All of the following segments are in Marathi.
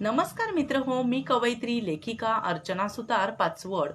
नमस्कार मित्र हो मी कवयित्री लेखिका अर्चना सुतार पाचवड.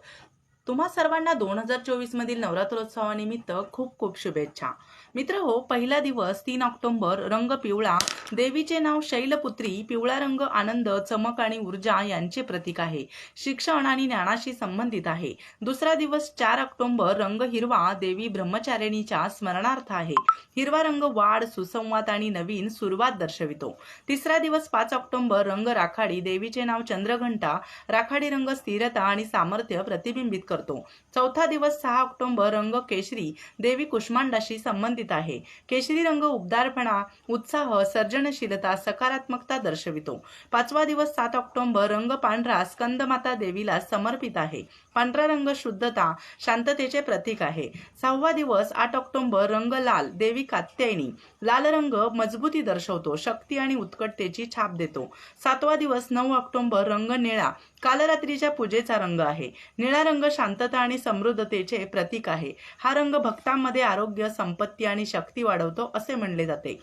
तुम्हा सर्वांना दोन हजार चोवीस मधील नवरात्रोत्सवानिमित्त खूप खूप शुभेच्छा. मित्र हो पहिला दिवस तीन ऑक्टोबर रंग पिवळा. देवीचे नाव शैलपुत्री पिवळा रंग आनंद चमक आणि ऊर्जा यांचे प्रतीक आहे. शिक्षण आणि ज्ञानाशी संबंधित आहे. दुसरा दिवस चार ऑक्टोबर रंग हिरवा देवी ब्रह्मचारिणीच्या स्मरणार्थ आहे. हिरवा रंग वाढ सुसंवाद आणि नवीन सुरुवात दर्शवितो. तिसरा दिवस पाच ऑक्टोबर रंग राखाडी देवीचे नाव चंद्रघंटा. राखाडी रंग स्थिरता आणि सामर्थ्य प्रतिबिंबित करतो. चौथा दिवस सहा ऑक्टोंबर रंग केशरी देवी कुष्मांडाशी संबंधित आहे. केशरी रंग उबदारपणा उत्साह सर्जनशीलता सकारात्मकता दर्शवितो. पाचवा दिवस सात ऑक्टोंबर रंग पांढरा स्कंदमाता देवीला समर्पित आहे. पांढरा रंग शुद्धता शांततेचे प्रतीक आहे. सहावा दिवस आठ ऑक्टोंबर रंग लाल देवी कात्यायनी. लाल रंग मजबूती दर्शवतो शक्ती आणि उत्कटतेची छाप देतो. सातवा दिवस नऊ ऑक्टोंबर रंग निळा कालरात्रीच्या पूजेचा रंग आहे. निळा रंग शांतता आणि समृद्धतेचे प्रतीक आहे. हा रंग भक्तांमध्ये आरोग्य संपत्ती आणि शक्ती वाढवतो असे म्हणले जाते.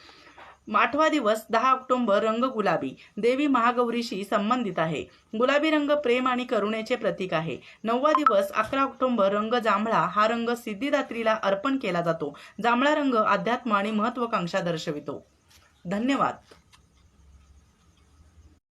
आठवा दिवस दहा ऑक्टोंबर रंग गुलाबी. देवी महागौरीशी संबंधित आहे. गुलाबी रंग प्रेम आणि करुणेचे प्रतीक आहे. नववा दिवस अकरा ऑक्टोंबर रंग जांभळा. हा रंग सिद्धिदात्रीला अर्पण केला जातो. जांभळा रंग अध्यात्म आणि महत्वाकांक्षा दर्शवितो. धन्यवाद.